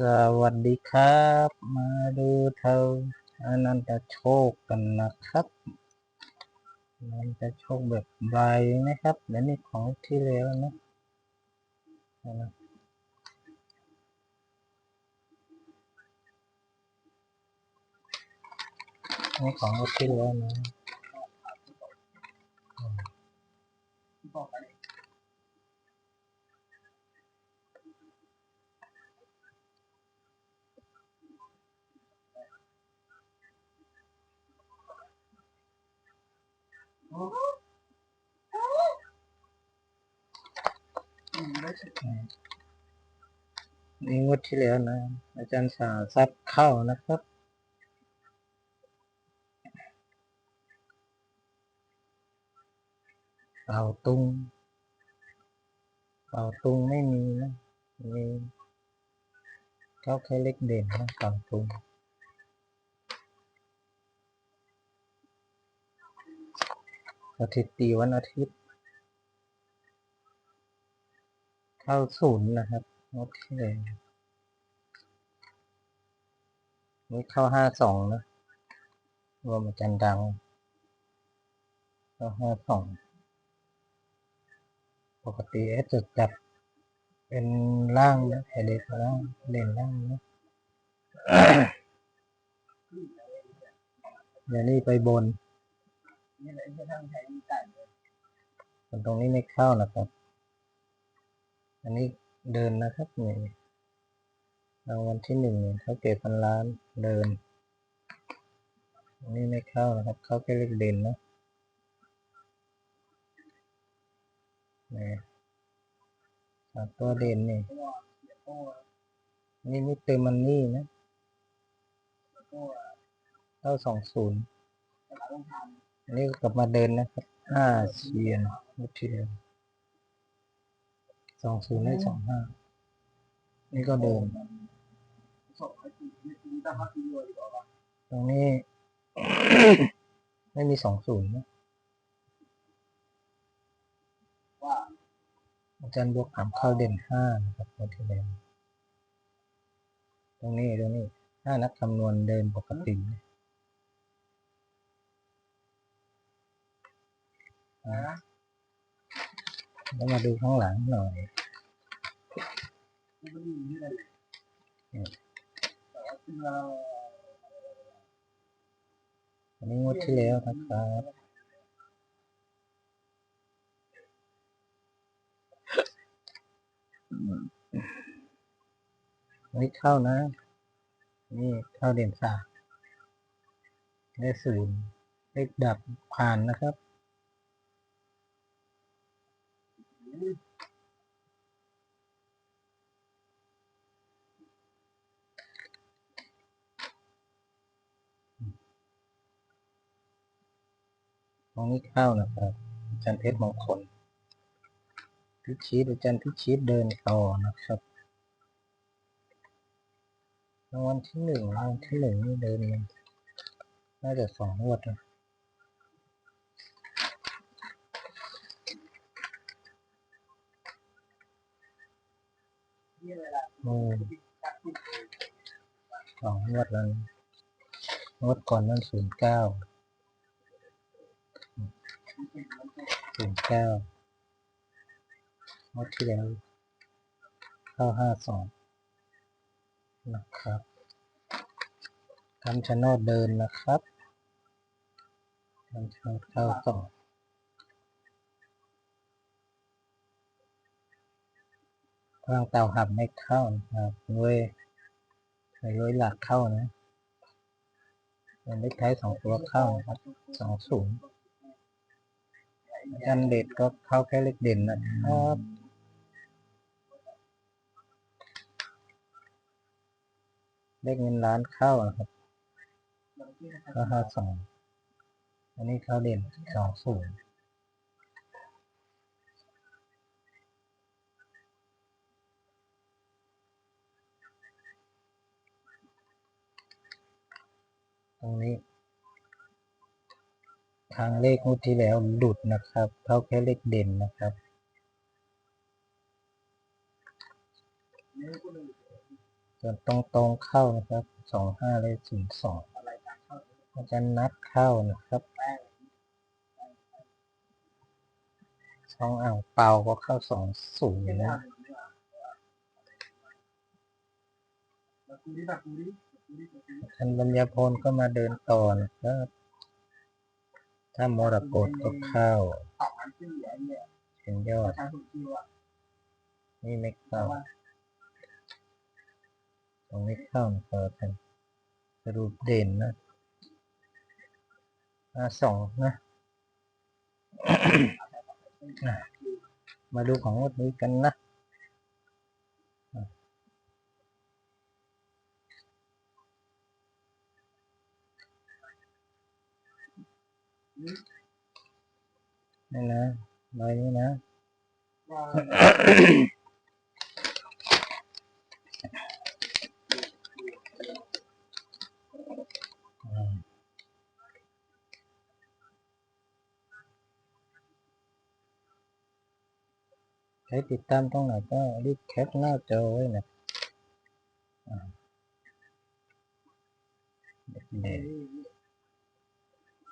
สวัสดีครับ มาดูเธออนันตโชคกันนะครับอนันตโชคแบบใบนะครับและนี่ของที่แล้วนะนี่ของที่แล้วนะ นี่งวดที่แล้วนะ อาจารย์สาซับเข้านะครับ เป่าตุง เป่าตุงไม่มีนะ มีเขาแค่เล็กเด่นนะเป่าตุงสถิติวันอาทิตย์ เข้าศูนย์นะครับงดที่เลยนี่เข้าห้าสองนะรวมอาจารย์ดังเข้าห้าสองปกติเอสจะจับเป็นล่างนะไอเด็กล่างเด่นล่างนะเดี๋ยวนี้ไปบนส่วนตรงนี้ไม่เข้านะครับ อันนี้เดินนะครับนี่รางวัลที่หนึ่งเขาเก็บพันล้านเดิน อันนี้ไม่เข้านะครับ เข้าแค่เลขเด่นนะนี่สามตัวเด่นนี่นี่ม่เติมมันนี่นะเข้าสองศูนย์อันนี้กลับมาเดินนะครับห้าเชียนวิเทียน สองศูนย์ได้สองห้านี่ก็เดินตรงนี้ ไม่มีสองศูนย์นะอาจารย์บวกถามเข้าเด่นห้านะครับวันที่แล้วตรงนี้ตรงนี้ถ้านักคำนวณเดินปกตินะอะ แล้วมาดูข้างหลังหน่อยอันนี้งวดที่แล้วนะครับนี่เข้านะ นี่เข้าเด่นสามเลขศูนย์เลขดับผ่านนะครับ ตรงนี้เข้านะครับอาจารย์เพชรมงคลพิชิตอาจารย์พิชิตเดินต่อนะครับรางวัลที่หนึ่งรางวัลที่หนึ่งนี่เดินมันน่าจะสองงวดนะ โอ้สองงวดแล้วนะงวดก่อนนั่นศูนย์เก้าศูนย์เก้างวดที่แล้วเข้าห้าสองนะครับคำชะโนดเดินนะครับคำชะโนดเข้าสอง พลังเตาหับไม่เข้านะครับเว้ยในร้อยหลักเข้านะเป็นเลขท้ายสองตัวเข้านะครับสองศูนย์ยันเด็ดก็เข้าแค่เล็กเด่นนะครับเลขเงินล้านเข้านะครับก็ห้าสองอันนี้เข้าเด่นสองศูนย์ ตรงนี้ ทางเลขงวดที่แล้วหลุดนะครับเข้าแค่เลขเด่นนะครับส่วนตรงตรงเข้านะครับสองห้าเลยศูนย์สองอาจารย์นัดเข้านะครับสองอ่างเปาก็เข้าสองศูนย์นะ ท่านปัญญพลก็มาเดินต่อนะครับ ถ้ามรกตก็เข้าเป็นยอด นี่ไม่เข้า ตรงนี้เข้านะครับท่านสรุปเด่นนะอาสองนะ มาดูของงวันนี้กันนะ นี่นะใบนี้นะใครติดตามตรงไหนก็รีบแคปหน้าจอไว้นะเด็ก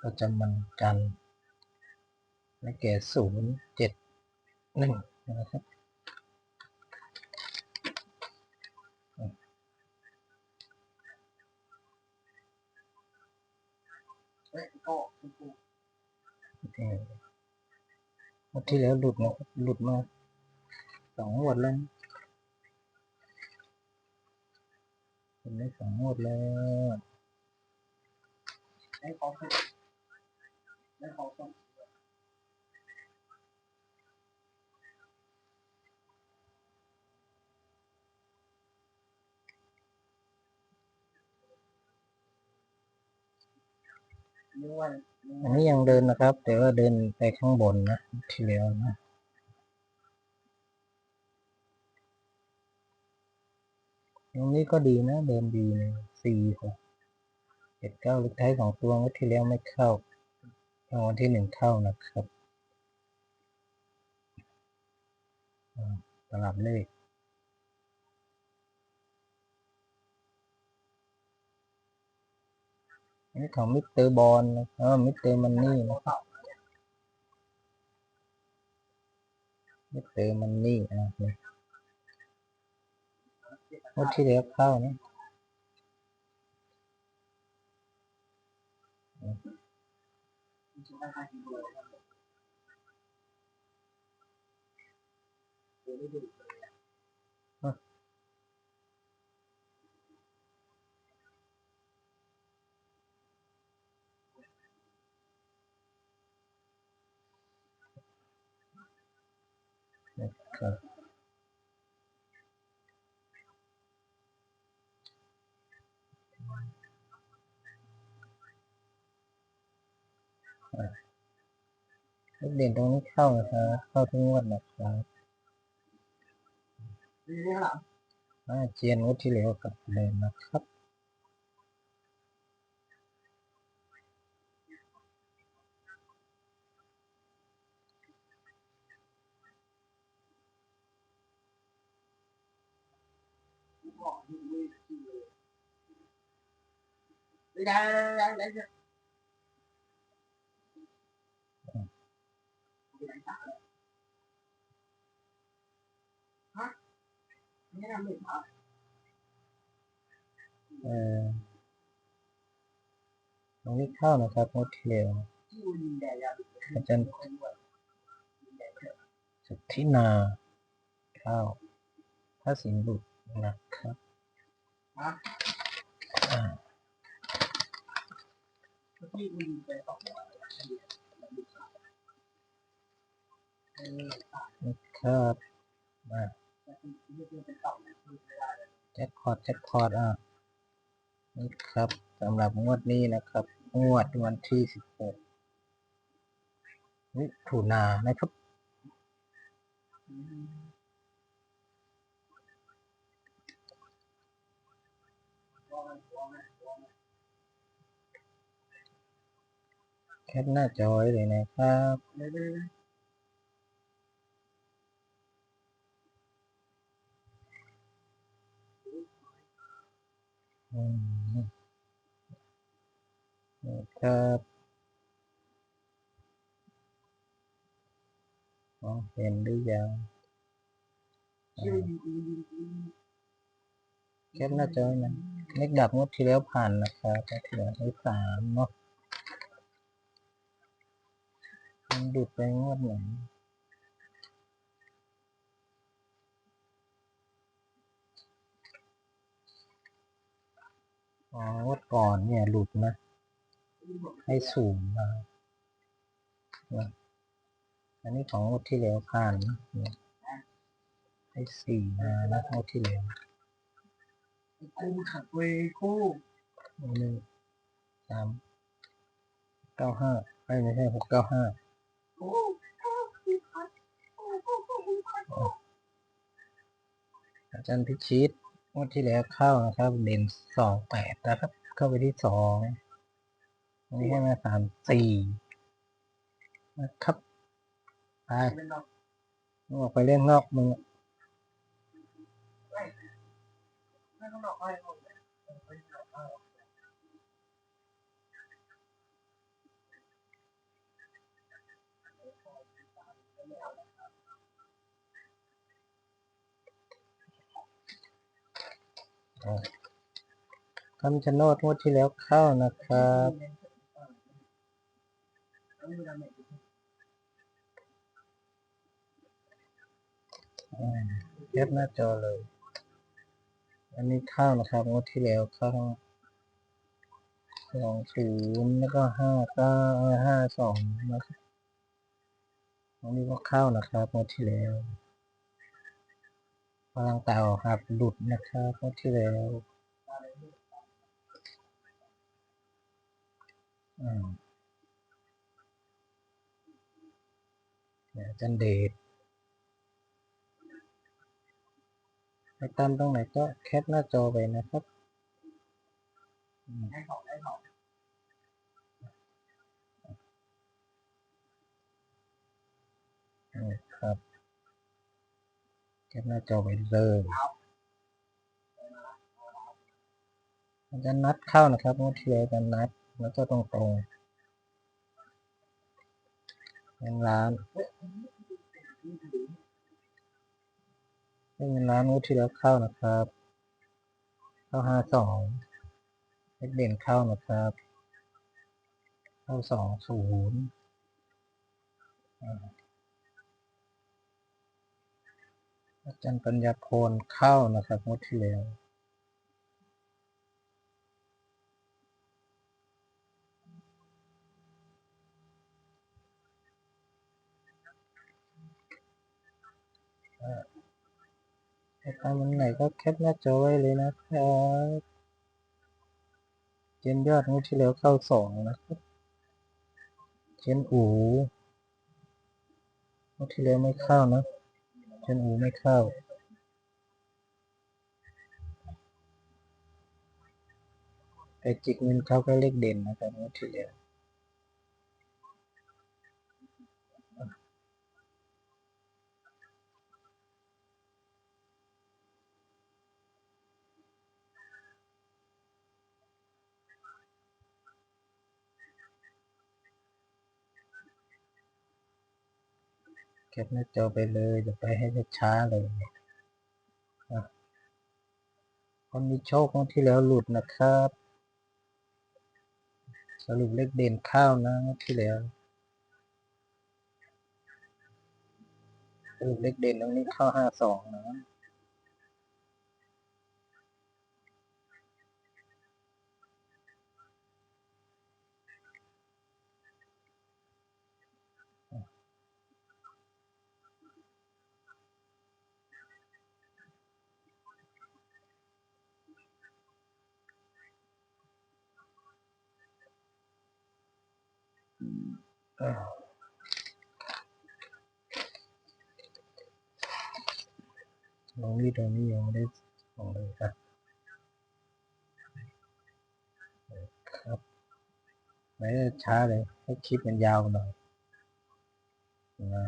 ๆประจำวันจันทร์และแก่ศูนย์เจ็ดหนึ่งนะครับเออเมื่อที่แล้วหลุดมาหลุดมาสองงวดแล้วเป็นได้สองงวดแล้ว อันนี้ยังเดินนะครับ แต่ว่าเดินไปข้างบนนะที่แล้วนะตรงนี้ก็ดีนะ เดินดีเลยสี่หกเจ็ดเก้าเลขท้ายสองตัวเมื่อที่แล้วไม่เข้ารางวัลที่หนึ่งเข้านะครับตลับเลข นนี้ของมิสเตอร์บอลนะครับมิสเตอร์มันนี่นะมิสเตอร์มันนี่อะนี่งวดที่แล้วเข้านะนะครับอะเลขเด่นตรงนี้เข้านะครับ เข้าทุกงวดนะครับอ่าเจียนงวดที่แล้วกลับเลยนะครับ ตรงนี้เข้านะครับงวดที่แล้วอาจารย์สุทธินาเข้าถ้าสิงห์บุตรนะครับ อ่านะครับมาแจ็คพอตแจ็คพอตอะนี่ครับสำหรับงวดนี้นะครับ งวดวันที่สิบหกมิถุนานะครับ แคปหน้าจอไว้เลยนะครับอืมนี่ครับมองเห็นหรือยังแคปหน้าจอไว้นะเลขดับงวดที่แล้วผ่านนะครับงวดที่แล้วได้สามเนาะ มันดุดไปงวดไหนอ๋องวดก่อนเนี่ยหลุดนะ ให้สูงมานะอันนี้ของงวดที่แล้วผ่านนะเนี่ยให้สี่มานะงวดที่แล้วกูขัดเวคู่หนึ่งสามเก้าห้าไม่ไม่ใช่หกเก้าห้า อาจารย์พิชิตงวดที่แล้วเข้านะครับเด่นสองแปดนะครับ เข้าไปที่สองวันนี้ให้มาสามสี่นะครับไปนอกมึงออกไปเล่นนอกมึงไม่ต้องดอกไปนดอกอะไร คำชะโนดงวดที่แล้วเข้านะครับเทียบหน้าจอเลย อันนี้เข้านะครับงวดที่แล้วเข้าสองศูนย์แล้วก็ห้าเก้าห้าสองนะครับอันนี้ก็เข้านะครับงวดที่แล้ว พลังเต่าครับหลุดนะครับงวดที่แล้วอ่าเนี่ยจันเดชไปตามตรงไหนก็แคปหน้าจอไปนะครับอือครับ แคปหน้าจอไปเลยอาจารนัดเข้านะครับเมื่อที่แล้วอาจารนัดแล้วก็ตรงตรงเงินล้านเงินล้านมื่อที่แล้วเข้านะครับ เข้าห้าสองเลขเด่นเข้านะครับ เข้าสองศูนย์ อาจารย์ปัญญาพลเข้านะครับงวดที่แล้วถ้าตามันไหนก็แคปหน้าจอไว้เลยนะครับเจนยอดงวดที่แล้วเข้าสองนะครับ เจนอูงวดที่แล้วไม่เข้านะ ฉันอูไม่เข้าแต่จิกเงินเขาก็เลขเด่นนะครับงวดที่แล้ว แคปหน้าจอไปเลยจะไปให้ช้าเลยอะคนมีโชคงวดที่แล้วหลุดนะครับ สรุปเลขเด่นข้าวนะงวดที่แล้วสรุปเลขเด่นตรงนี้เข้าห้าสองนะ ลงนี่ตรงนี้ยังไม่ได้ส่งเลยอะครับ ไม่ได้ช้าเลย ให้คลิปมันยาวหน่อยนะ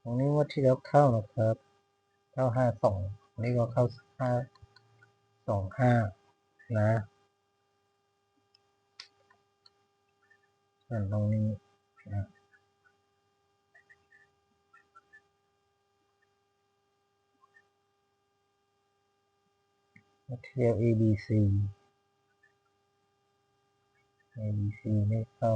ตรงนี้ว่าที่แล้วเข้านะครับ เข้าห้าสองนี่ก็เข้าห้าสองห้านะ ส่วนตรงนี้นะเทียว ABC ABC ไม่เข้า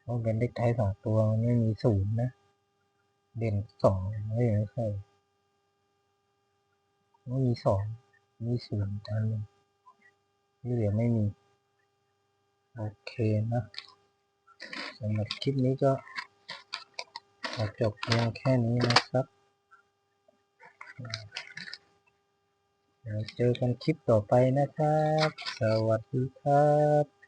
เพราะเป็นเลขท้ายสองตัวมันไม่มีศูนย์นะ เด่นสองไม่ไม่ใช่ไม่มีสองมีศูนย์อันหนึ่ง ที่เหลือไม่มี โอเคนะสำหรับคลิปนี้ก็ขอจบเพียงแค่นี้นะครับเดี๋ยวเจอกันคลิปต่อไปนะครับ สวัสดีครับ